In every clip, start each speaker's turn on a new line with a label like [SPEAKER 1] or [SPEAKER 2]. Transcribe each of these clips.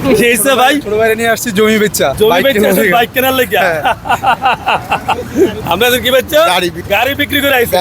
[SPEAKER 1] ভাই
[SPEAKER 2] ছোট নিয়ে আসছি জমি বেচা
[SPEAKER 1] জমি বেচে। বাইক কেনার লেগে।
[SPEAKER 2] হ্যাঁ।
[SPEAKER 1] আপনাদের কি বেচছো
[SPEAKER 2] গাড়ি বিক্রি-
[SPEAKER 1] করে আইছে।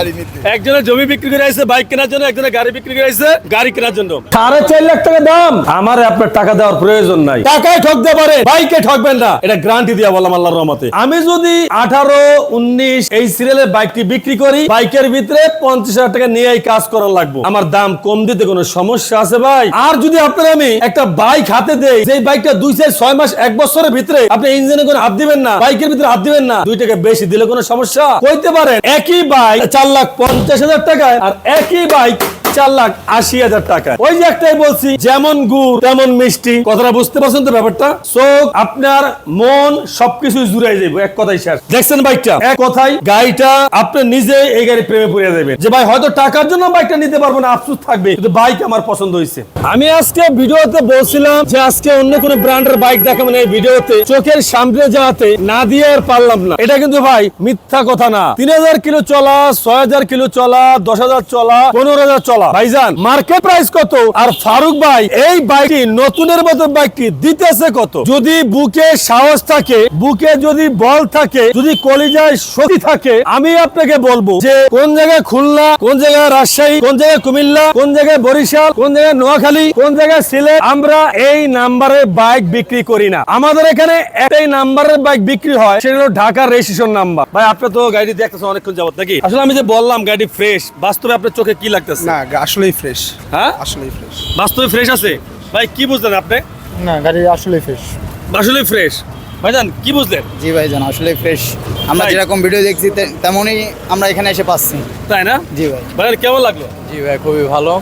[SPEAKER 1] একজনের জমি বিক্রি করে আইছে বাইক কেনার জন্য একজনের গাড়ি বিক্রি করে আইছে গাড়ি কেনার জন্য। সাড়ে চার লাখ টাকা দাম। আমার আপনার টাকা দেওয়ার প্রয়োজন নাই। টাকায় ঠকতে পারে। বাইকে ঠকবেন না। এটা গ্যারান্টি দিয়া বললাম আল্লাহর রহমতে। আমি যদি আঠারো উনিশ এই সিরিয়ালের বাইকটি বিক্রি করি বাইকের ভিতরে পঞ্চাশ হাজার টাকা নিয়ে কাজ করার লাগবে। আমার দাম কম দিতে কোনো সমস্যা আছে ভাই? আর যদি আপনার আমি একটা বাইক হাতে দেই যে বাইকটা দুই চার, ছয় মাস, এক বছরের ভিতরে আপনি ইঞ্জিনে কোনো হাত দিবেন না, বাইকের ভিতরে হাত দিবেন না, দুই টাকা বেশি দিলে কোনো সমস্যা? কইতে পারেন, একই বাইক চার লাখ পঞ্চাশ হাজার টাকায়, আর একই বাইক চার লাখ আশি হাজার টাকা। ওই যে একটাই বলছি, যেমন গুড়, তেমন মিষ্টি। কথাটা বুঝতে পারছেন তো ব্যাপারটা? চোখ আপনার মন সবকিছু জুড়াই যাবে এক কথাই শেষ। দেখছেন বাইকটা? এক কথাই, গাড়িটা আপনি নিজে এই গাড়ি প্রেমে পড়ে যাবেন যে ভাই, হয়তো টাকার জন্য বাইকটা নিতে পারব না, আফসোস থাকবে, কিন্তু বাইক আমার পছন্দ হয়েছে আমি আজকে ভিডিওতে বলছিলাম যে আজকে অন্য কোনো ব্র্যান্ডের বাইক দেখাবেন এই ভিডিওতে। চোখের সামনে যাওয়াতে না দিয়ে আর পারলাম না। এটা কিন্তু ভাই মিথ্যা কথা না। তিন হাজার কিলো চলা, ছয় হাজার কিলো চলা, দশ চলা, পনেরো চলা। ভাইজান মার্কেট প্রাইস কত? আর ফারুক ভাই এই বাইকটি নতুনের মতো বাইকটি দিতেছে কত? যদি বুকে সাহস থাকে বুকে যদি বল থাকে যদি কলিজায় শক্তি থাকে আমি আপনাকে বলব যে কোন জায়গায় খুলনা কোন জায়গায় রাজশাহী কোন জায়গায় কুমিল্লা কোন জায়গায় বরিশাল কোন জায়গায় নোয়াখালী কোন জায়গায় সিলেট আমরা এই নাম্বারে বাইক বিক্রি করি না। আমাদের এখানে একটাই নাম্বারের বাইক বিক্রি হয় সেটা হলো ঢাকার রেজিস্ট্রেশন নাম্বার ভাই আপনি তো গাড়ি দেখতেছেন অনেকক্ষণ যাবত নাকি? আসলে আমি যে বললাম গাড়ি ফ্রেশ বাস্তবে আপনার চোখে কি লাগতেছে?
[SPEAKER 2] না আসলেই ফ্রেশ
[SPEAKER 1] হ্যাঁ?
[SPEAKER 2] আসলেই ফ্রেশ
[SPEAKER 1] বাস্তবে ফ্রেশ আছে? ভাই কি বুঝলেন আপনি?
[SPEAKER 3] না গাড়ি আসলে ফ্রেশ
[SPEAKER 1] আসলে ফ্রেশ ভাইজান কি বুঝলেন?
[SPEAKER 3] জি ভাইজান আসলে ফ্রেশ আমরা? যেরকম ভিডিও দেখছি তেমনই আমরা এখানে এসে পাচ্ছি।
[SPEAKER 1] তাই না?
[SPEAKER 3] জি ভাই।
[SPEAKER 1] ভাইজান কেমন লাগল?
[SPEAKER 4] জি ভাই খুবই ভালো।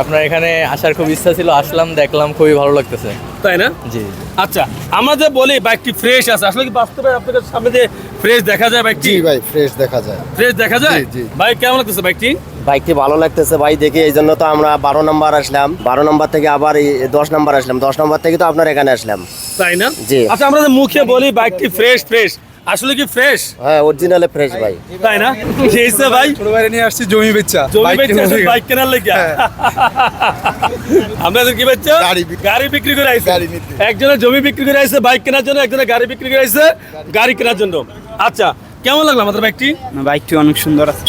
[SPEAKER 4] আপনার এখানে আসার খুব ইচ্ছা ছিল আসলাম দেখলাম খুবই ভালো লাগতেছে।
[SPEAKER 1] তাই না?
[SPEAKER 4] জি।
[SPEAKER 1] আচ্ছা আমরা যে বলি বাইকটি ফ্রেশ আছে আসলে কি বাস্তবে আপনাদের সামনে যে ফ্রেশ দেখা যায় বাইকটি?
[SPEAKER 2] জি ভাই ফ্রেশ দেখা যায়।
[SPEAKER 1] ফ্রেশ দেখা যায়?
[SPEAKER 2] জি, জি।
[SPEAKER 1] ভাই কেমন লাগতেছে বাইকটি?
[SPEAKER 5] বাইকটি ভালো লাগতেছে ভাই দেখে এই জন্য তো আমরা বারো নম্বর আসলাম। বারো নম্বর থেকে আবার দশ নম্বর আসলাম। দশ নম্বর থেকে তো আপনার এখানে আসলাম।
[SPEAKER 1] তাই না?
[SPEAKER 5] জি।
[SPEAKER 1] আচ্ছা আমরা মুখে বলি বাইকটি ফ্রেশ ফ্রেশ আসলে কি ফ্রেশ
[SPEAKER 5] হ্যাঁ অরিজিনালে ফ্রেশ ভাই।
[SPEAKER 1] তাই না? কি হয়েছে ভাই?
[SPEAKER 2] ছোট নিয়ে আসছি জমি বেচা
[SPEAKER 1] জমি
[SPEAKER 2] বাইক কেনার
[SPEAKER 1] আসেন বাইক কেনার লেগে।
[SPEAKER 2] হ্যাঁ।
[SPEAKER 1] আপনাদের কি বেচছো
[SPEAKER 2] গাড়ি বিক্রি-
[SPEAKER 1] গাড়ি বিক্রি করে আইছে। একজনের জমি বিক্রি করে আইছে বাইক কেনার জন্য একজনের গাড়ি বিক্রি করে আইছে গাড়ি কেনার জন্য। আচ্ছা কেমন লাগল আমাদের বাইকটি?
[SPEAKER 3] বাইকটি অনেক সুন্দর আছে।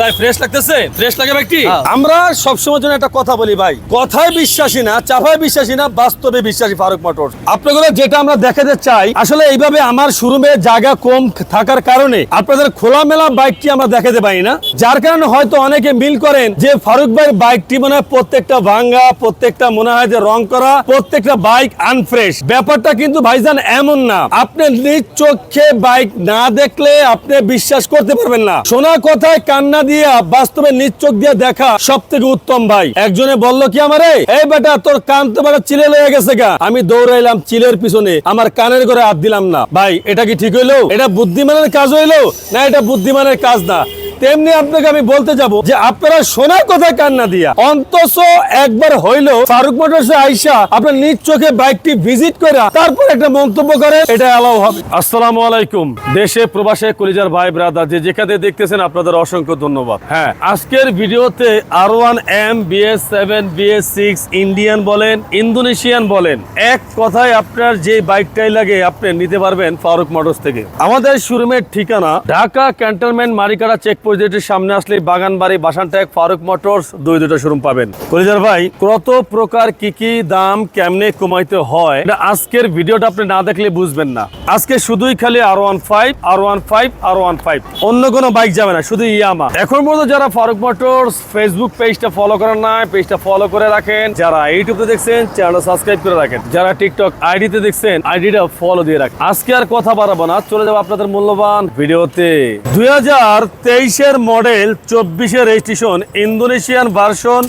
[SPEAKER 1] তাই ফ্রেশ লাগতেছে? ফ্রেশ লাগে ব্যক্তি
[SPEAKER 3] হ্যাঁ।
[SPEAKER 1] আমরা সবসময় জন্য একটা কথা বলি ভাই। কথায় বিশ্বাসী না চাপায় বিশ্বাসী না বাস্তবে বিশ্বাসী ফারুক মোটর। আপনাদের যেটা আমরা দেখাতে চাই আসলে এইভাবে আমার শোরুমে জায়গা কম থাকার কারণে আপনাদের খোলামেলা বাইকটি আমরা দেখাতে পারি না। যার কারণে হয়তো অনেকে মিল করেন যে ফারুক ভাই বাইকটি মনে হয় প্রত্যেকটা ভাঙ্গা প্রত্যেকটা মনে হয় যে রং করা প্রত্যেকটা বাইক আনফ্রেশ ব্যাপারটা কিন্তু ভাইজান এমন না। আপনি নিজ চোখে বাইক না দেখলে আপনি বিশ্বাস করতে পারবেন না। শোনা কথায় কান্না দিয়া, বাস্তবে নিজ চোখ দিয়ে দেখা সব থেকে উত্তম ভাই। একজনে বলল, কি আমারে? এই বেটা, তোর কান তো বেটা চিলে লয়ে গেছে গা। আমি দৌড়াইলাম চিলের পিছনে। আমার কানের ঘরে হাত দিলাম না। ভাই, এটা কি ঠিক হইল? এটা বুদ্ধিমানের কাজ হইল? না, এটা বুদ্ধিমানের কাজ না। তেমনি আপনাকে আমি বলতে যাব যে আপনারা শোনার কথা কান্না দিয়া। অন্তত একবার হইল ফারুক মোটরস আইসা আপনার নিজ চোখে বাইকটি ভিজিট করে তারপর একটা মন্তব্য করেন এটা অ্যালাউ হবে। আসসালামু আলাইকুম। দেশে, প্রবাসে, কলিজার ভাই ব্রাদার যে যেখানে দেখতেছেন আপনাদের অসংখ্য ধন্যবাদ। হ্যাঁ আজকের ভিডিওতে আর one M B S seven B S six Indian বলেন ইন্দোনেশিয়ান বলেন, এক কথায় আপনার যে বাইকটাই লাগে আপনি নিতে পারবেন ফারুক মোটরস থেকে। আমাদের শোরুমের ঠিকানা ঢাকা ক্যান্টনমেন্ট মারিকাড়া চেক পোস্টের সামনে আসলে বাগানবাড়ি বাসানটেক ফারুক মোটরস, দুই দুটো শোরুম পাবেন। কলিজার ভাই, কত প্রকার, কি কি দাম কেমনে কমাইতে হয়? আজকের ভিডিওটা আপনি না দেখলে বুঝবেন না। আজকে শুধুই খালি আর ওয়ান ফাইভ আর ওয়ান ফাইভ আর ওয়ান ফাইভ অন্য কোনো বাইক যাবে না, শুধু ইয়ামা। এখন পর্যন্ত যারা ফারুক মোটরস ফেসবুক পেজটা ফলো করেন না পেজটা ফলো করে রাখেন। যারা ইউটিউবে দেখছেন চ্যানেল সাবস্ক্রাইব করে রাখেন। যারা টিকটক আইডিতে দেখছেন আইডিটা ফলো দিয়ে রাখেন। আজকে আর কথা বাড়াবো না, চলে যাব আপনাদের মূল্যবান ভিডিওতে। দুই হাজার তেইশ তেইশের মডেল চব্বিশের রেজিস্ট্রেশন ইন্দোনেশিয়ান ভার্সন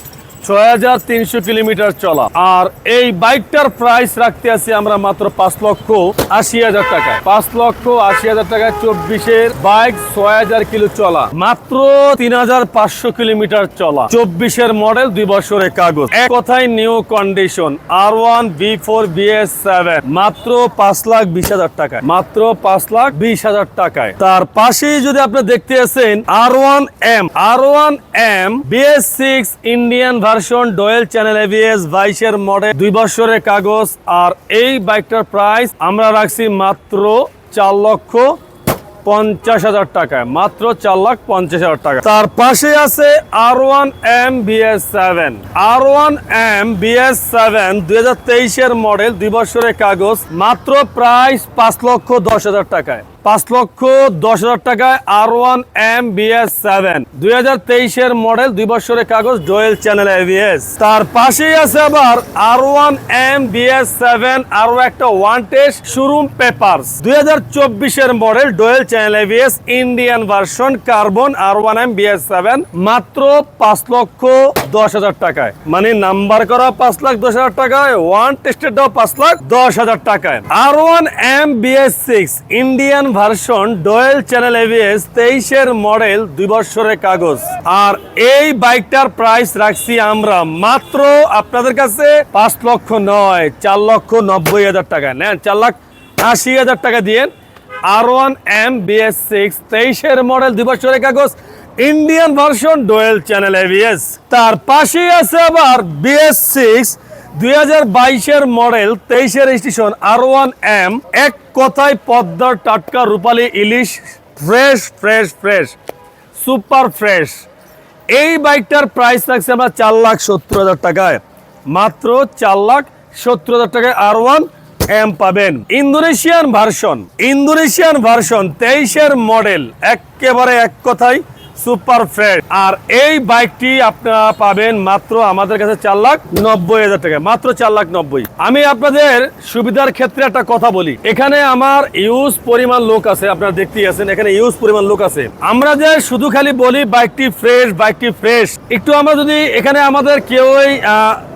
[SPEAKER 1] ছয় হাজার তিনশো কিলোমিটার চলা। আর এই বাইকটার প্রাইস রাখতে আছি আমরা মাত্র পাঁচ লক্ষ আশি হাজার টাকা। পাঁচ লক্ষ আশি হাজার টাকা চব্বিশের বাইক ছয় হাজার কিলো চলা। মাত্র তিন হাজার পাঁচশো কিলোমিটার চলা। চব্বিশের মডেল দুই বছরের কাগজ। এক কথায় new condition R one B four BS seven মাত্র পাঁচ লাখ বিশ হাজার টাকায়। মাত্র পাঁচ লাখ বিশ হাজার টাকায়। তার পাশেই যদি আপনি দেখতে আছেন R one M R one M BS six Indian version dual channel ABS বাইশের মডেল দুই বছরের কাগজ, আর এই বাইকটার প্রাইস আমরা রাখছি মাত্র চার লক্ষ পঞ্চাশ হাজার টাকায়, মাত্র চার লাখ পঞ্চাশ হাজার টাকা। তার পাশে আছে R one M BS seven R one M BS seven দুই হাজার তেইশের মডেল দুই বছরের কাগজ, মাত্র প্রাইস পাঁচ লক্ষ দশ হাজার টাকায়। পাঁচ লক্ষ দশ হাজার টাকায় R one M BS seven দুই হাজার তেইশের মডেল দুই বছরের কাগজ ডোয়েল চ্যানেল এভিএস তার পাশেই আছে আবার R one M BS seven আরও একটা ওয়ান টেস্ট শোরুম পেপারস দুই হাজার চব্বিশের model dual channel ABS Indian version carbon R one M BS seven মাত্র পাঁচ লক্ষ দশ হাজার টাকায়। মানে নাম্বার করা পাঁচ লাখ দশ হাজার টাকায় ওয়ান টেস্টের টেস্টেড পাঁচ লাখ দশ হাজার টাকায়। R one M BS six Indian version dual channel ABS তেইশের মডেল দুই বছরের কাগজ। আর এই বাইকটার প্রাইস রাখছি আমরা মাত্র আপনাদের কাছে পাঁচ লক্ষ নয়, চার লক্ষ নব্বই হাজার টাকা। নেন, চার লাখ আশি হাজার টাকা দিয়ে R one M BS six তেইশের মডেল দুই বছরের কাগজ Indian version dual channel ABS তার পাশেই আছে আবার বিএস সিক্স দুই বাইশের মডেল, তেইশের স্টেশন আর ওয়ান এক কথায় পদ্মার টাটকা রূপালী ইলিশ fresh fresh fresh super fresh এই বাইকটার প্রাইস রাখছে আমরা চার লাখ সত্তর হাজার টাকায়। মাত্র চার লাখ সত্তর হাজার টাকায় আর ওয়ান এম পাবেন। ইন্দোনেশিয়ান ভার্সন ইন্দোনেশিয়ান ভার্সন তেইশের মডেল, একেবারে এক কথায় সুপার ফ্রেশ। আর এই বাইকটি আপনারা পাবেন মাত্র আমাদের কাছে চার লাখ নব্বই হাজার টাকা। মাত্র চার লাখ নব্বই। আমি আপনাদের সুবিধার ক্ষেত্রে একটা কথা বলি। এখানে আমার ইউজ পরিমাণ লোক আছে, আপনারা দেখতেই আছেন, এখানে ইউজ পরিমাণ লোক আছে। আমরা যে শুধু খালি বলি বাইকটি ফ্রেশ বাইকটি ফ্রেশ, একটু আমরা যদি এখানে আমাদের কেউই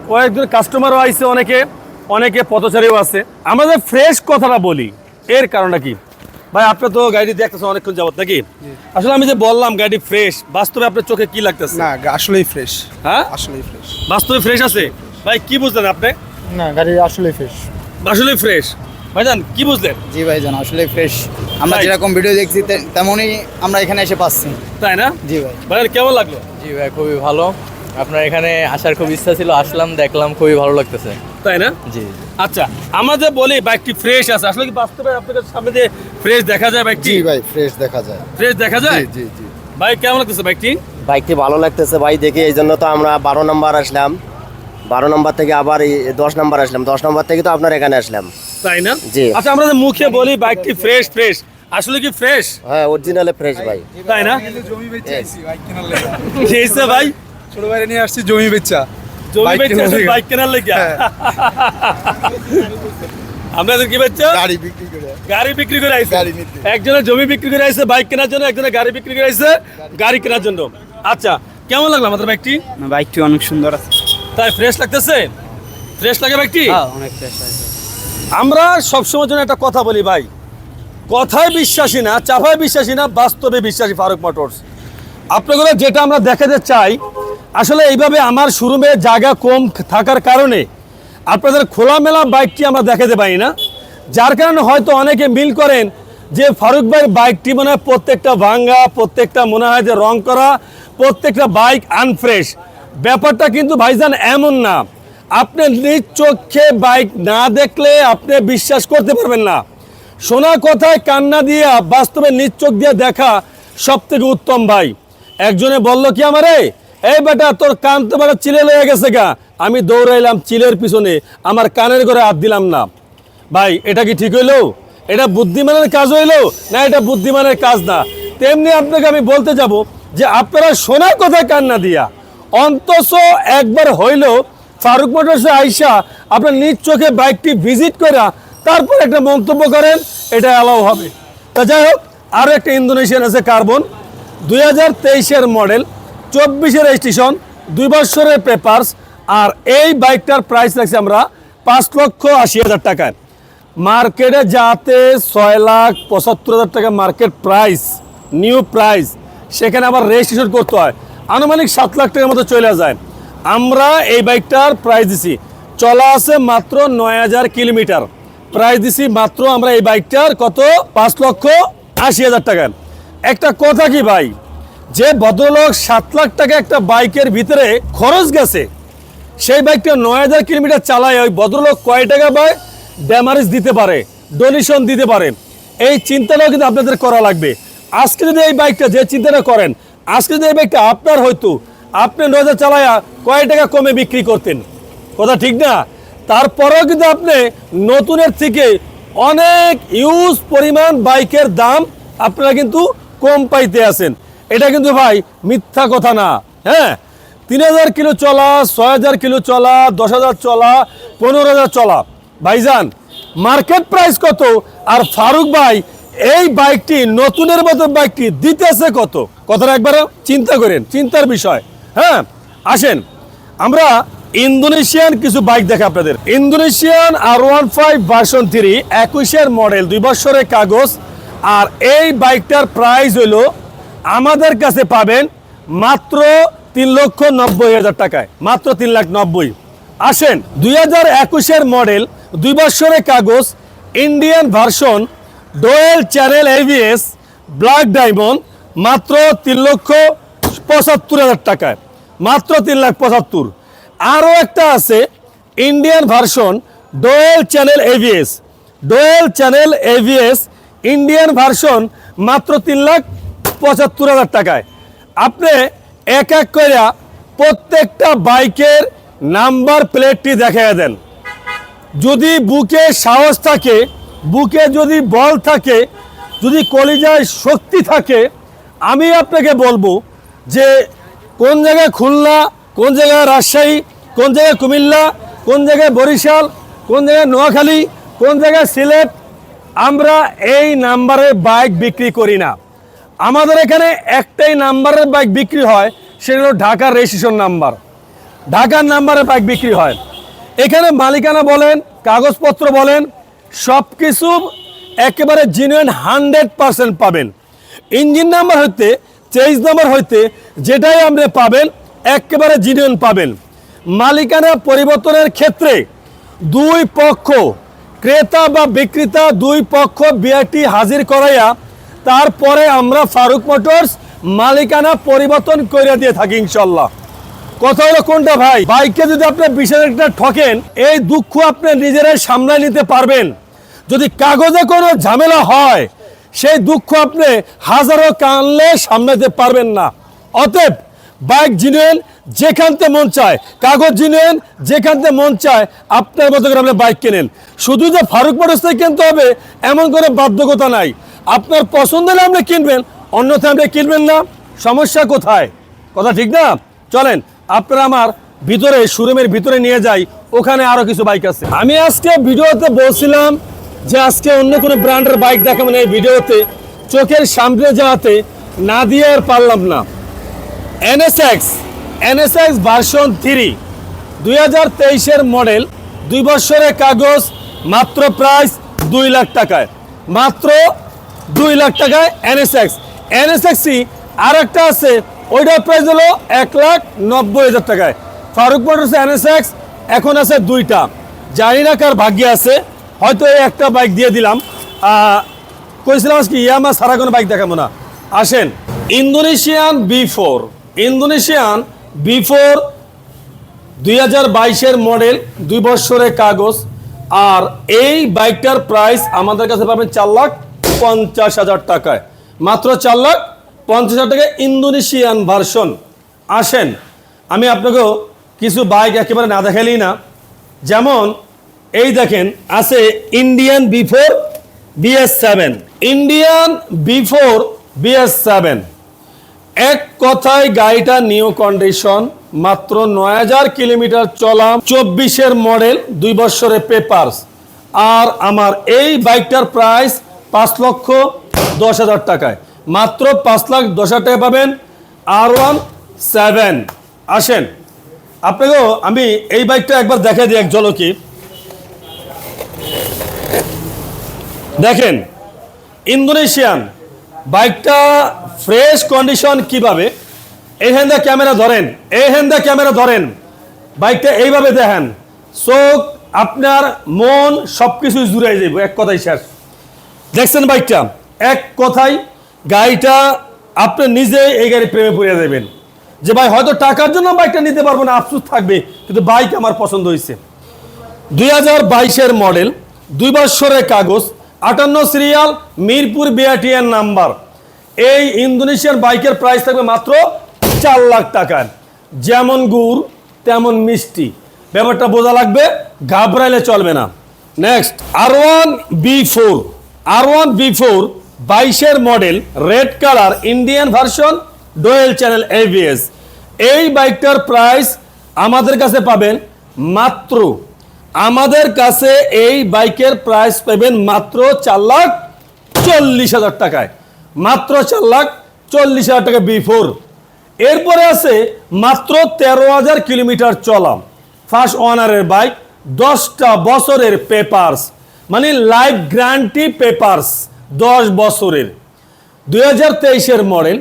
[SPEAKER 1] কয়েকজন কাস্টমারও আইছে অনেকে অনেকে পথচারীও আছে। আমরা যে ফ্রেশ কথাটা বলি, এর কারণটা কি? ভাই আপনি তো গাড়ি দেখতেছেন অনেকক্ষণ যাবত নাকি? আসলে আমি যে বললাম গাড়ি ফ্রেশ বাস্তবে আপনার চোখে কি লাগতেছে?
[SPEAKER 2] না আসলেই ফ্রেশ
[SPEAKER 1] হ্যাঁ?
[SPEAKER 2] আসলেই ফ্রেশ
[SPEAKER 1] বাস্তবে ফ্রেশ আছে? ভাই কি বুঝলেন আপনি?
[SPEAKER 3] না গাড়ি আসলেই ফ্রেশ
[SPEAKER 1] আসলেই ফ্রেশ ভাইজান কি বুঝলেন?
[SPEAKER 3] জি ভাইজান আসলে ফ্রেশ আমরা? যেরকম ভিডিও দেখছি তেমনই আমরা এখানে এসে পাচ্ছি।
[SPEAKER 1] তাই না?
[SPEAKER 3] জি ভাই।
[SPEAKER 1] ভাইয়ের কেমন লাগল?
[SPEAKER 4] জি ভাই খুবই ভালো। আপনার এখানে আসার খুব ইচ্ছা ছিল আসলাম দেখলাম খুবই ভালো লাগতেছে।
[SPEAKER 1] তাই না?
[SPEAKER 4] জি।
[SPEAKER 1] আচ্ছা আমরা যে বলি বাইকটি ফ্রেশ আছে আসলে কি বাস্তবে আপনাদের সামনে যে ফ্রেশ দেখা যায় বাইকটি
[SPEAKER 2] জি ভাই ফ্রেশ দেখা যায়।
[SPEAKER 1] ফ্রেশ দেখা যায়?
[SPEAKER 2] জি জি
[SPEAKER 1] ভাই কেমন লাগতেছে বাইকটি
[SPEAKER 5] বাইকটি ভালো লাগতেছে ভাই দেখে এই জন্য তো আমরা বারো নম্বর আসলাম। বারো নম্বর থেকে আবার এই দশ নম্বর আসলাম। দশ নম্বর থেকে তো আপনার এখানে আসলাম।
[SPEAKER 1] তাই না?
[SPEAKER 5] জি।
[SPEAKER 1] আচ্ছা আমরা যে মুখে বলি বাইকটি ফ্রেশ ফ্রেশ আসলে কি ফ্রেশ
[SPEAKER 5] হ্যাঁ অরিজিনালে ফ্রেশ ভাই।
[SPEAKER 1] তাই না?
[SPEAKER 2] জমি বেচে আইছি বাইক কেনার
[SPEAKER 1] ভাই?
[SPEAKER 2] ছোট ভাইরে নিয়ে আসছি জমি বেচা। বাইক কেনার লেগে।
[SPEAKER 1] বাইক কেনার লেগে।
[SPEAKER 2] হ্যাঁ।
[SPEAKER 1] আপনাদের কি বেচছো
[SPEAKER 2] গাড়ি বিক্রি করে।
[SPEAKER 1] গাড়ি বিক্রি করে আইছে। একজনের জমি বিক্রি করে আইছে বাইক কেনার জন্য একজনের গাড়ি বিক্রি করে আইছে গাড়ি কেনার জন্য। আচ্ছা কেমন লাগল আমাদের বাইকটি?
[SPEAKER 3] বাইকটি অনেক সুন্দর আছে।
[SPEAKER 1] তাই ফ্রেশ লাগতেছে? ফ্রেশ লাগে বাইকটি?
[SPEAKER 3] হ্যাঁ অনেক ফ্রেশ
[SPEAKER 1] আমরা সবসময় জন্য একটা কথা বলি ভাই। কথায় বিশ্বাসী না চাপায় বিশ্বাসী না বাস্তবে বিশ্বাসী ফারুক মোটরস। আপনাগুলো যেটা আমরা দেখাতে চাই আসলে এইভাবে আমার শোরুমে জায়গা কম থাকার কারণে আপনাদের খোলামেলা বাইকটি আমরা দেখাতে পারি না। যার কারণে হয়তো অনেকে মিল করেন যে ফারুক ভাইয়ের বাইকটি মনে হয় প্রত্যেকটা ভাঙ্গা, প্রত্যেকটা মনে হয় যে রং করা, প্রত্যেকটা বাইক আনফ্রেশ ব্যাপারটা কিন্তু ভাইজান এমন না। আপনি নিজ চোখে বাইক না দেখলে আপনি বিশ্বাস করতে পারবেন না। শোনা কথায় কান্না দিয়ে, বাস্তবে নিজ চোখ দিয়ে দেখা সব থেকে উত্তম ভাই। একজনে বলল, কি আমারে? এই বেটা, তোর কান তো বেটা চিলে লেগে গেছে গা। আমি দৌড়াইলাম চিলের পিছনে, আমার কানের করে হাত দিলাম না। ভাই, এটা কি ঠিক হইল? এটা বুদ্ধিমানের কাজ হইল? না, এটা বুদ্ধিমানের কাজ না। তেমনি আপনাকে আমি বলতে যাব যে আপনারা শোনার কথায় কান্না দিয়া। অন্তত একবার হইলেও ফারুক মোটরসে আইসা আপনার নিজ চোখে বাইকটি ভিজিট করা তারপর একটা মন্তব্য করেন এটা অ্যালাউ হবে। তা যাই হোক আরও একটা ইন্দোনেশিয়ান আছে কার্বন। দুই হাজার মডেল চব্বিশের রেজিস্ট্রেশন দুই বছরের পেপারস আর এই বাইকটার প্রাইস রাখছি আমরা পাঁচ লক্ষ আশি হাজার টাকায়। মার্কেটে যাতে ছয় লাখ পঁচাত্তর হাজার টাকা মার্কেট প্রাইস নিউ প্রাইস সেখানে আবার রেজিস্ট্রেশন করতে হয়। আনুমানিক সাত লাখ টাকার মতো চলে যায়। আমরা এই বাইকটার প্রাইস দিছি। চলা আছে মাত্র নয় হাজার কিলোমিটার। প্রাইস দিছি মাত্র আমরা এই বাইকটার কত? পাঁচ লক্ষ আশি হাজার টাকায়। একটা কথা কি ভাই? যে ভদ্রলোক সাত লাখ টাকা একটা বাইকের ভিতরে খরচ গেছে, সেই বাইকটা নয় হাজার কিলোমিটার চালায় ওই ভদ্রলোক কয় টাকা পায়? ড্যামারেজ দিতে পারে, ডোনেশন দিতে পারে। এই চিন্তাটাও কিন্তু আপনাদের করা লাগবে। আজকে যদি এই বাইকটা যে চিন্তাটা করেন, আজকে যদি এই বাইকটা আপনার হয়তো আপনি নয় হাজার চালায়া কয় টাকা কমে বিক্রি করতেন? কথা ঠিক না? তারপরেও কিন্তু আপনি নতুনের থেকে অনেক ইউজ পরিমাণ বাইকের দাম আপনারা কিন্তু কম পাইতে আছেন। এটা কিন্তু ভাই মিথ্যা কথা না হ্যাঁ? তিন হাজার কিলো চলা, ছয় হাজার কিলো চলা, দশ হাজার চলা, পনেরো হাজার চলা। ভাইজান মার্কেট প্রাইস কত? আর ফারুক ভাই, এই বাইকটি নতুনের মতো বাইকটি দিতেছে কত? কথাটা একবার চিন্তা করেন, চিন্তার বিষয় হ্যাঁ? আসেন, আমরা ইন্দোনেশিয়ান কিছু বাইক দেখে আপনাদের। Indonesian R one five version three একুশের মডেল দুই বছরের কাগজ, আর এই বাইকটার প্রাইস হইল আমাদের কাছে পাবেন মাত্র তিন লক্ষ নব্বই হাজার টাকায়। মাত্র তিন লাখ নব্বই। আসেন, দুই হাজার একুশের মডেল, দুই বছরের কাগজ, Indian version, dual channel ABS black diamond, মাত্র তিন লক্ষ পঁচাত্তর হাজার টাকায়। মাত্র তিন লাখ পঁচাত্তর। আরও একটা আছে, Indian version, dual channel ABS dual channel ABS Indian version, মাত্র তিন লাখ পঁচাত্তর হাজার টাকায়। আপনি এক এক করে প্রত্যেকটা বাইকের নাম্বার প্লেটটি দেখাইয়া দেন। যদি বুকে সাহস থাকে, বুকে যদি বল থাকে, যদি কলিজায় শক্তি থাকে, আমি আপনাকে বলব যে কোন জায়গায় খুলনা, কোন জায়গায় রাজশাহী, কোন জায়গায় কুমিল্লা, কোন জায়গায় বরিশাল, কোন জায়গায় নোয়াখালী, কোন জায়গায় সিলেট, আমরা এই নাম্বারে বাইক বিক্রি করি না। আমাদের এখানে একটাই নাম্বারের বাইক বিক্রি হয়, সেটা হলো ঢাকার রেজিস্ট্রেশন নাম্বার ঢাকার নাম্বারে বাইক বিক্রি হয়। এখানে মালিকানা বলেন, কাগজপত্র বলেন সব কিছু একেবারে জিনুইন হান্ড্রেড পার্সেন্ট পাবেন। ইঞ্জিন নাম্বার হইতে চেঞ্জ নাম্বার হইতে, যেটাই আপনি পাবেন, একেবারে জিনুইন পাবেন। মালিকানা পরিবর্তনের ক্ষেত্রে দুই পক্ষ, ক্রেতা বা বিক্রেতা দুই পক্ষ বিআরটি হাজির করাইয়া তারপরে আমরা ফারুক মোটরস মালিকানা পরিবর্তন করে দিয়ে থাকি ইনশাল্লাহ কথা হলো কোনটা ভাই? বাইককে যদি আপনি বিশ টাকা ঠকেন, এই দুঃখ আপনি নিজেরাই সামলায় নিতে পারবেন। যদি কাগজে কোনো ঝামেলা হয়, সেই দুঃখ আপনি হাজারো কানলে সামলাতে পারবেন না। অতএব বাইক জিনুয়েন যেখানতে মন চায়, কাগজ জিনুয়েন যেখানতে মন চায়, আপনার মতো করে আপনি বাইক কেনেন। শুধু যে ফারুক মোটরস থেকে কিনতে হবে, এমন কোনো বাধ্যকতা নাই। আপনার পছন্দ হলে আপনি কিনবেন, অন্যথায় আপনি কিনবেন না। সমস্যা কোথায়? কথা ঠিক না? চলেন, আপনারা আমার ভিতরে, শোরুমের ভিতরে নিয়ে যাই, ওখানে আরও কিছু বাইক আছে। আমি আজকে ভিডিওতে বলছিলাম যে আজকে অন্য কোনো ব্র্যান্ডের বাইক দেখাবেন এই ভিডিওতে। চোখের সামনে যাওয়াতে না দিয়ে আর পারলাম না। এনএসএক্স এনএসএক্স ভার্সন থ্রি দুই হাজার তেইশের মডেল দুই বছরের কাগজ, মাত্র প্রাইস দুই লাখ টাকায়। মাত্র দুই লাখ টাকায় এনএসএক্স এনএসএক্সি আর একটা আছে, ওইটার প্রাইস হলো এক লাখ নব্বই হাজার টাকায়। ফারুক মোটরস এনএসএক্স এখন আছে দুইটা। জানি না কার ভাগ্যে আছে, হয়তো এই একটা বাইক দিয়ে দিলাম। কইছিলাম আজকে ইয়ামা সারা কোনো বাইক দেখাবো না। আসেন, Indonesian B four. Indonesian B four দুই হাজার বাইশের মডেল দুই বছরের কাগজ। আর এই বাইকটার প্রাইস আমাদের কাছে পাবেন চার লাখ পঞ্চাশ হাজার টাকায়। মাত্র চার লাখ পঞ্চাশ হাজার টাকায় ইন্দোনেশিয়ান ভার্সন। আসেন, আমি আপনাকেও কিছু বাইক একেবারে না দেখালেই না। যেমন, এই দেখেন, আছে Indian B four BS seven Indian B four BS seven এক কথায় গাড়িটা নিউ কন্ডিশন মাত্র নয় হাজার কিলোমিটার চলা চব্বিশের মডেল দুই বছরের পেপারস আর আমার এই বাইকটার প্রাইস পাঁচ লক্ষ দশ হাজার টাকায়। মাত্র পাঁচ লাখ দশ হাজার টাকা পাবেন আর ওয়ান সেভেন আসেন, আপনাকেও আমি এই বাইকটা একবার দেখে দিই এক ঝলকি। দেখেন, ইন্দোনেশিয়ান, বাইকটা ফ্রেশ কন্ডিশন কীভাবে? এই হ্যান্ডা ক্যামেরা ধরেন, এই হ্যান্ডা ক্যামেরা ধরেন। বাইকটা এইভাবে দেখেন, চোখ, আপনার মন সব কিছু জুড়ে যাইব, এক কথাই শেষ। দেখছেন বাইকটা? এক কথাই গাড়িটা আপনি নিজে এই গাড়ি প্রেমে পড়ে দেবেন। যে ভাই, হয়তো টাকার জন্য বাইকটা নিতে পারব না, আফসোস থাকবে, কিন্তু বাইক আমার পছন্দ হয়েছে। দুই হাজার বাইশের মডেল, দুই বছরের কাগজ, আটান্ন সিরিয়াল, মিরপুর বিআরটিএন নাম্বার। এই ইন্দোনেশিয়ান বাইকের প্রাইস থাকবে মাত্র চার লাখ টাকার। যেমন গুড়, তেমন মিষ্টি। ব্যাপারটা বোঝা লাগবে, ঘাবড়াইলে চলবে না। Next R one B four R one B four বাইশের model red colour Indian version dual channel ABS এই বাইকটার প্রাইস আমাদের কাছে পাবেন মাত্র, আমাদের কাছে এই বাইকের প্রাইস পাবেন মাত্র চার লাখ চল্লিশ হাজার টাকায়। মাত্র চার লাখ চল্লিশ হাজার টাকা বি ফোর এরপরে আছে মাত্র তেরো হাজার কিলোমিটার চলা ফার্স্ট ওয়ানারের বাইক দশটা বছরের পেপারস মানে লাইফ গ্যারান্টি পেপারস দশ বছরের। দুই হাজার তেইশের মডেল,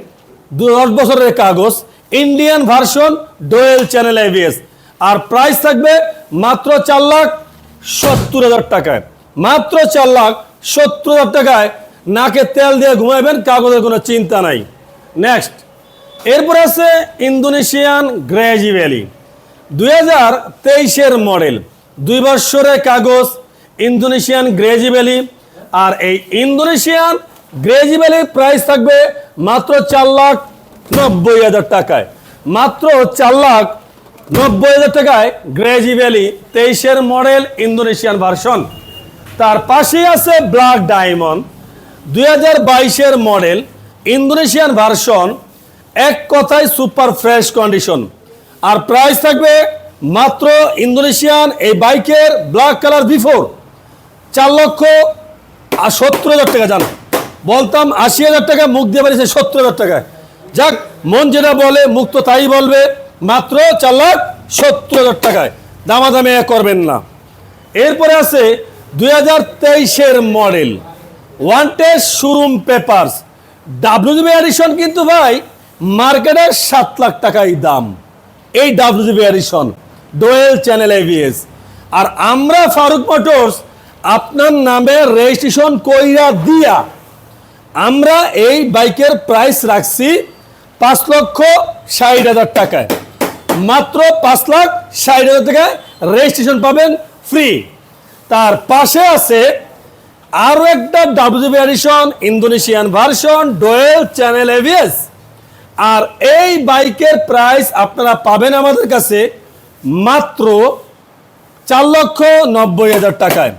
[SPEAKER 1] দশ বছরের কাগজ, Indian version dual channel ABS আর প্রাইস থাকবে মাত্র চার লাখ সত্তর হাজার টাকায়। মাত্র চার লাখ সত্তর হাজার টাকায় নাকে তেল দিয়ে ঘুমাইবেন, কাগজের কোনো চিন্তা নাই। নেক্সট এরপর আছে ইন্দোনেশিয়ান গ্রেজি ভ্যালি। দুই হাজার তেইশের মডেল, দুই বছরের কাগজ ইন্দোনেশিয়ান গ্রেজি ভ্যালি। আর এই ইন্দোনেশিয়ান গ্রেজি ভ্যালির প্রাইস থাকবে মাত্র চার লাখ নব্বই হাজার টাকায়। মাত্র চার লাখ নব্বই হাজার টাকায় গ্রেজি ভ্যালি, তেইশের মডেল ইন্দোনেশিয়ান ভার্সন। তার পাশেই আছে ব্ল্যাক ডায়মন্ড। দুই হাজার বাইশের মডেল ইন্দোনেশিয়ান ভার্সন, এক কথায় সুপার ফ্রেশ কন্ডিশন। আর প্রাইস থাকবে মাত্র ইন্দোনেশিয়ান এই বাইকের ব্ল্যাক কালার বিফোর চার লক্ষ আর সত্তর হাজার টাকা জান। বলতাম আশি হাজার টাকা, মুখ দিয়ে পারিছে সত্তর হাজার টাকায় যাক, মন যেটা বলে, মুখ তো তাই বলবে, মাত্র চার লাখ সত্তর হাজার টাকায়। দামাদামি করবেন না। এরপরে আছে দুই হাজার তেইশের model wanted showroom papers. WGB edition কিন্তু ভাই মার্কেটে সাত লাখ টাকাই দাম। এই WGB edition, dual channel ABS আর আমরা ফারুক মোটরস আপনার নামে রেজিস্ট্রেশন কইরা দিয়া আমরা এই বাইকের প্রাইস রাখছি পাঁচ লক্ষ ষাট হাজার টাকায়। মাত্র পাঁচ লাখ ষাট হাজার টাকায় রেজিস্ট্রেশন পাবেন ফ্রি তার পাশে আছে আরও একটা WGB edition Indonesian version dual channel ABS আর এই বাইকের প্রাইস আপনারা পাবেন আমাদের কাছে মাত্র চার লক্ষ নব্বই হাজার টাকায়।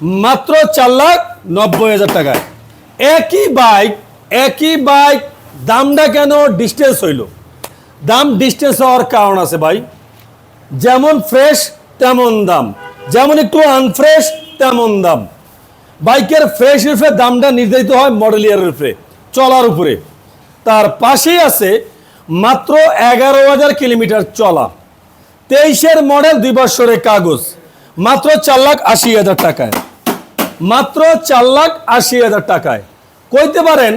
[SPEAKER 1] মাত্র চার লাখ নব্বই হাজার টাকায় একই বাইক একই বাইক, দামটা কেন ডিস্টেন্স হইল? দাম ডিস্টেন্স হওয়ার কারণ আছে ভাই। যেমন ফ্রেশ তেমন দাম। যেমন একটু আনফ্রেশ তেমন দাম। বাইকের ফ্রেশ রুফে দামটা নির্ধারিত হয় মডেল ইয়ারের উপরে চলার উপরে। তার পাশেই আছে মাত্র এগারো হাজার কিলোমিটার চলা। তেইশের মডেল দুই বছরের কাগজ, মাত্র চার লাখ আশি হাজার টাকায়। মাত্র চার লাখ আশি হাজার টাকায়। কইতে পারেন,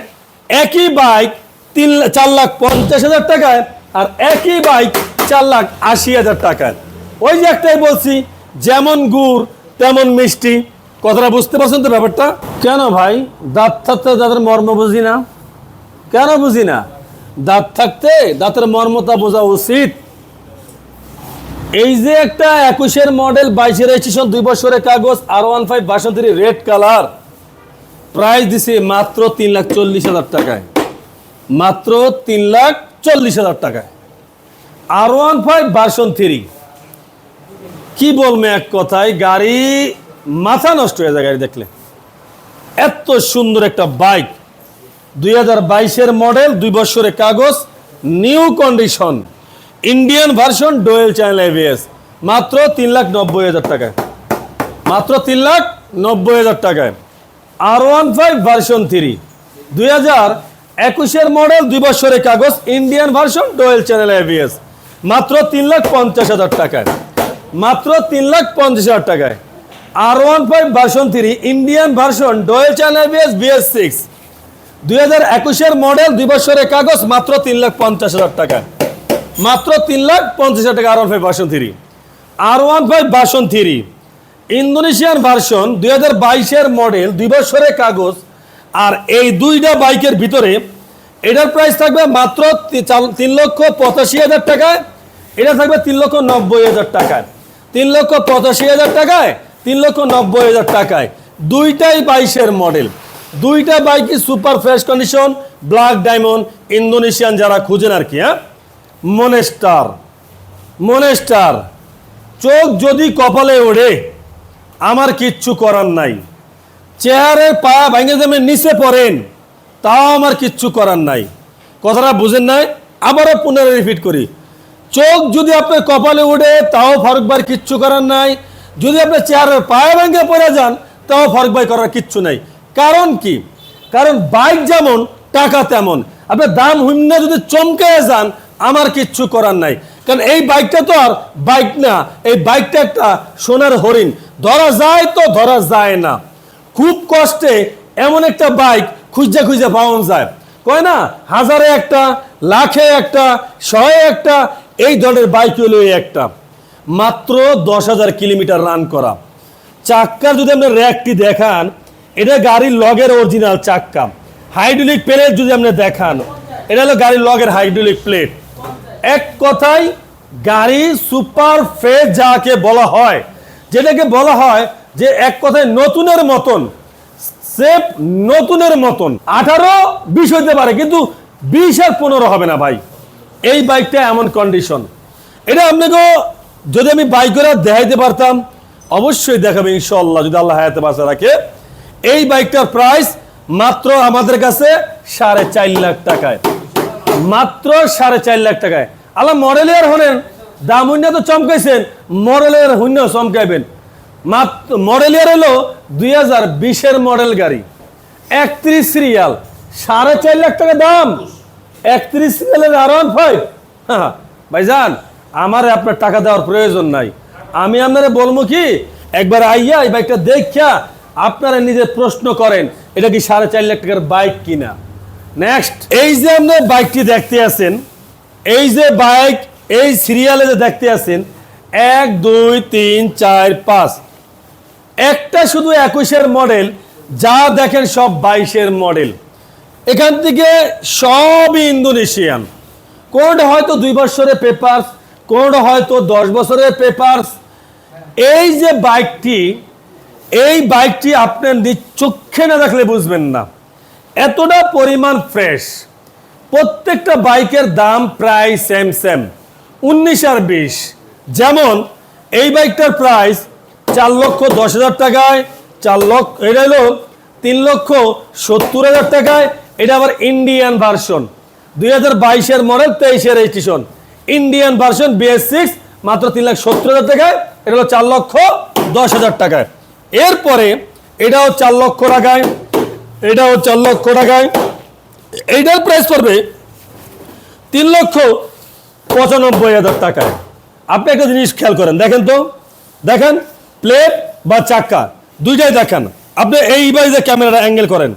[SPEAKER 1] একই বাইক তিন চার লাখ পঞ্চাশ হাজার টাকায় আর একই বাইক চার লাখ আশি হাজার টাকায়। ওই যে একটাই বলছি, যেমন গুড়, তেমন মিষ্টি। কথাটা বুঝতে পারছেন তো ব্যাপারটা? কেন ভাই? দাঁত থাকতে দাঁতের মর্ম বুঝি না। কেন বুঝি না? দাঁত থাকতে দাঁতের মর্মতা বোঝা উচিত। এই যে একটা একুশের মডেল, বাইশের রেজিস্ট্রেশন দুই বছরের কাগজ আর ওয়ান ফাইভ বাসন্তী রেড কালার প্রাইস দিছে মাত্র তিন লাখ চল্লিশ হাজার টাকায়। মাত্র তিন লাখ চল্লিশ হাজার টাকায়। R one five version three কি বলবে এক কথায়, গাড়ি মাথা নষ্ট হয়ে যায় গাড়ি দেখলে। এত সুন্দর একটা বাইক দুই হাজার বাইশের মডেল দুই বছরের কাগজ new condition Indian version dual channel ABS মাত্র তিন লাখ নব্বই হাজার টাকায়। মাত্র তিন লাখ নব্বই হাজার টাকায়। R one five version three দুই হাজার একুশের মডেল দুই বছরের কাগজ Indian version dual channel ABS মাত্র তিন লাখ পঞ্চাশ হাজার টাকায়। মাত্র তিন লাখ পঞ্চাশ হাজার টাকায়। R one five version three Indian version dual channel ABS BS six দুই হাজার একুশের মডেল দুই বছরের কাগজ মাত্র তিন লাখ পঞ্চাশ হাজার টাকা মাত্র তিন লাখ পঞ্চাশ হাজার টাকা R one five three R one five version three Indonesian version দুই হাজার বাইশের মডেল দুই বছরের কাগজ। আর এই দুইটা বাইকের ভিতরে এটার প্রাইস থাকবে মাত্র তিন লক্ষ পঁচাশি হাজার টাকায়। এটা থাকবে তিন লক্ষ নব্বই হাজার টাকায়। তিন লক্ষ পঁচাশি হাজার টাকায়, তিন লক্ষ নব্বই হাজার টাকায়। দুইটাই বাইশের মডেল দুইটা বাইকই super fresh condition black diamond Indonesian যারা খুঁজেন আর কি হ্যাঁ? মনেস্টার মনেস্টার, চোখ যদি কপালে ওড়ে, আমার কিচ্ছু করার নাই। চেয়ারের পা ভেঙে যেমন নিচে পড়েন, তাও আমার কিচ্ছু করার নাই। কথাটা বুঝেন নাই? আবারও পুনরায় রিপিট করি। চোখ যদি আপনার কপালে উঠে তাও ফারুক ভাই কিচ্ছু করার নাই। যদি আপনি চেয়ারের পায়ে ভেঙে পড়ে যান, তাও ফারুক ভাই করার কিচ্ছু নাই। কারণ কি? কারণ বাইক যেমন, টাকা তেমন। আপনার দাম শূন্য যদি চমকে যান আমার কিচ্ছু করার নাই। কারণ এই বাইকটা তো আর বাইক না, এই বাইকটা একটা সোনার হরিণ। ধরা যায় তো ধরা যায় না। খুব কষ্টে এমন একটা বাইক খুঁজে খুঁজে পাওয়া যায়। কয় না, হাজারে একটা, লাখে একটা শয়ে একটা, এই ধরনের বাইক হলো একটা। মাত্র দশ হাজার কিলোমিটার রান করা। চাক্কার যদি আপনি র্যাকটি দেখান, এটা গাড়ির লগের অরিজিনাল চাক্কা। হাইড্রোলিক প্লেট যদি আপনি দেখান, এটা হলো গাড়ির লগের হাইড্রোলিক প্লেট। এক কথায় গাড়ি সুপার ফেজ যাকে বলা হয়, যেটাকে বলা হয় যে এক কথায় নতুনের মতন, সেফ নতুনের মতন। আঠারো, বিশ হইতে পারে, কিন্তু বিশ আর পনেরো হবে না ভাই। এই বাইকটা এমন কন্ডিশন এটা আপনাকে যদি আমি বাইক করে দেখাইতে পারতাম, অবশ্যই দেখাবে ইনশাল্লাহ যদি আল্লাহ হায়াতে বাঁচা রাখে। এই বাইকটার প্রাইস মাত্র আমাদের কাছে সাড়ে চার লাখ টাকায়। মাত্র সাড়ে চার লাখ টাকায়। আল্লাহ মডেলের হলেন, দাম হইনা তো চমকাইছেন মডেলের হইন্য চমকাইবেন। মাত্র মডেলের হলো দুই হাজার বিশের মডেল গাড়ি। একত্রিশ সিরিয়াল সাড়ে চার লাখ টাকা দাম। একত্রিশ সিরিয়ালের আর ওয়ান ফাইভ। হ্যাঁ ভাইজান, আমার আপনার টাকা দেওয়ার প্রয়োজন নাই। আমি আপনারা বলব কি, একবার আইয়া এই বাইকটা দেখা আপনারা নিজে প্রশ্ন করেন, এটা কি সাড়ে চার লাখ টাকার বাইক কিনা? নেক্সট এই যে আপনি বাইকটি দেখতে আছেন, এই যে বাইক এই সিরিয়ালে যে দেখতে আছেন, এক, দুই, তিন, চার, পাঁচ। একটা শুধু একুশের মডেল যা দেখেন সব বাইশের মডেল এখান থেকে সবই ইন্দোনেশিয়ান। কোনটা হয়তো দুই বছরের পেপারস কোনটা হয়তো দশ বছরের পেপারস এই যে বাইকটি এই বাইকটি আপনার চোখে না দেখলে বুঝবেন না। এতটা পরিমাণ ফ্রেশ প্রত্যেকটা বাইকের দাম প্রায় সেম সেম উনিশ আর বিশ। যেমন, এই বাইকটার প্রাইস চার লক্ষ দশ হাজার টাকায়, চার লক্ষ, এটা হলো তিন লক্ষ সত্তর হাজার টাকায়, এটা আবার ইন্ডিয়ান ভার্সন দুই হাজার বাইশের মডেল তেইশের registration Indian version BS six মাত্র তিন লাখ সত্তর হাজার টাকায়, এটা হলো চার লক্ষ দশ হাজার টাকায়। এরপরে, এটাও চার লক্ষ টাকায় এটাও চার লক্ষ টাকায়। এইটার প্রাইস পড়বে তিন লক্ষ পঁচানব্বই হাজার টাকায়। আপনি একটা জিনিস খেয়াল করেন, দেখেন তো। দেখেন প্লেট বা চাক্কা দুইটাই দেখান। আপনি এইভাবে যে ক্যামেরাটা অ্যাঙ্গেল করেন,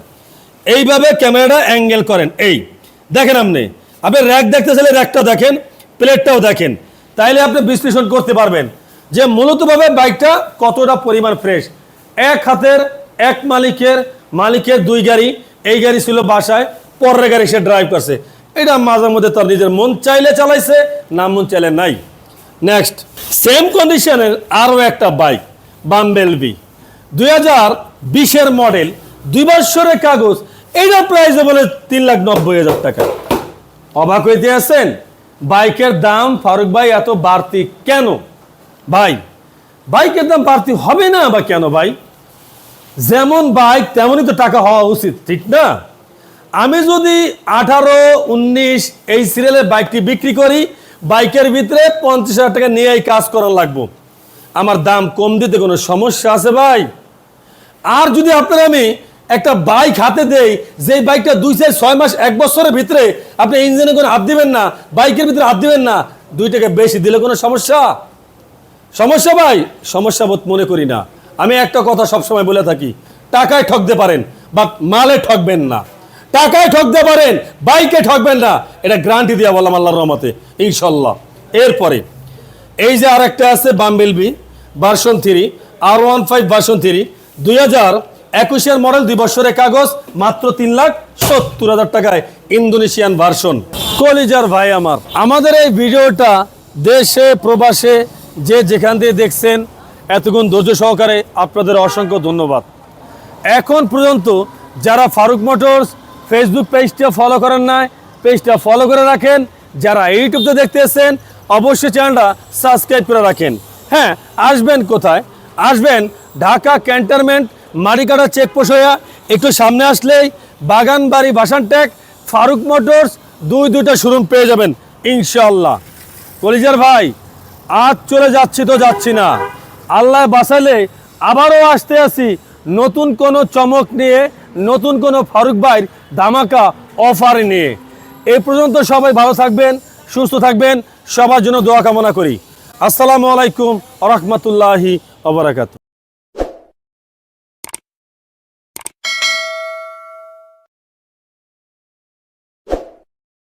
[SPEAKER 1] এইভাবে ক্যামেরাটা অ্যাঙ্গেল করেন, এই। দেখেন আপনি আপনি র্যাক দেখতে চাইলে র্যাকটা দেখেন প্লেটটাও দেখেন। তাইলে আপনি বিশ্লেষণ করতে পারবেন যে মূলতভাবে বাইকটা কতটা পরিমাণ ফ্রেশ এক হাতের, এক মালিকের মালিকের দুই গাড়ি, এই গাড়ি ছিল বাসায়, পরের গাড়ি সে ড্রাইভ করছে। এটা মাঝে মধ্যে তার নিজের মন চাইলে চালাইছে, না মন চাইলে নাই। নেক্সট সেম কন্ডিশনের আরও একটা বাইক বাম্বেল বি দুই হাজার বিশের মডেল দুই বছরের কাগজ এইটার প্রাইস বলে তিন লাখ নব্বই হাজার টাকা। অবাক হইতে আছেন? বাইকের দাম ফারুক ভাই এত বাড়তি কেন? ভাই, বাইকের দাম বাড়তি হবে না বা কেন ভাই? যেমন বাইক, তেমনই তো টাকা হওয়া উচিত, ঠিক না? আমি যদি আঠারো, উনিশ এই সিরিয়ালের বাইকটি বিক্রি করি, বাইকের ভিতরে পঞ্চাশ হাজার টাকা নিয়েই কাজ করা লাগবো। আমার দাম কম দিতে কোনো সমস্যা আছে ভাই? আর যদি আপনার আমি একটা বাইক হাতে দেই যে বাইকটা দুই চার, ছয় মাস, এক বছরের ভিতরে আপনি ইঞ্জিনে কোনো হাত দিবেন না, বাইকের ভিতরে হাত দিবেন না, দুই টাকা বেশি দিলে কোনো সমস্যা? সমস্যা ভাই, সমস্যা বোধ মনে করি না। আমি একটা কথা সবসময় বলে থাকি, টাকায় ঠকতে পারেন, বা মালে ঠকবেন না। টাকায় ঠকতে পারেন, বাইকে ঠকবেন না, এটা গ্যারান্টি দিয়া বললাম আল্লাহর রহমতে ইনশাল্লাহ এরপরে, এই যে আর একটা আছে bumblebee version three R one five version three দুই হাজার একুশের মডেল দুই বছরের কাগজ, মাত্র তিন লাখ সত্তর হাজার টাকায় ইন্দোনেশিয়ান ভার্সন কলিজার ভাই আমার, আমাদের এই ভিডিওটা দেশে, প্রবাসে, যে যেখান দিয়ে দেখছেন এতক্ষণ ধৈর্য সহকারে আপনাদের অসংখ্য ধন্যবাদ। এখন পর্যন্ত যারা ফারুক মোটরস ফেসবুক পেজটা ফলো করেন না পেজটা ফলো করে রাখেন। যারা ইউটিউবতে দেখতেছেন অবশ্যই চ্যানেলটা সাবস্ক্রাইব করে রাখেন। হ্যাঁ আসবেন কোথায়? আসবেন ঢাকা ক্যান্টনমেন্ট মারিকাটা চেকপোস্ট হইয়া একটু সামনে আসলেই বাগানবাড়ি বাসানটেক, ফারুক মোটরস দুই দুইটা শোরুম পেয়ে যাবেন ইনশাল্লাহ কলিজার ভাই, আজ চলে যাচ্ছি তো যাচ্ছি না। আল্লাহ বাসালে আবারও আসতে আসি। নতুন কোনো চমক নিয়ে, নতুন কোনো ফারুক ভাইয়ের ধামাকা অফার নিয়ে। এ পর্যন্ত সবাই ভালো থাকবেন, সুস্থ থাকবেন। সবার জন্য দোয়া কামনা করি। আসসালামু আলাইকুম রহমতুল্লাহি ওবরাকাতু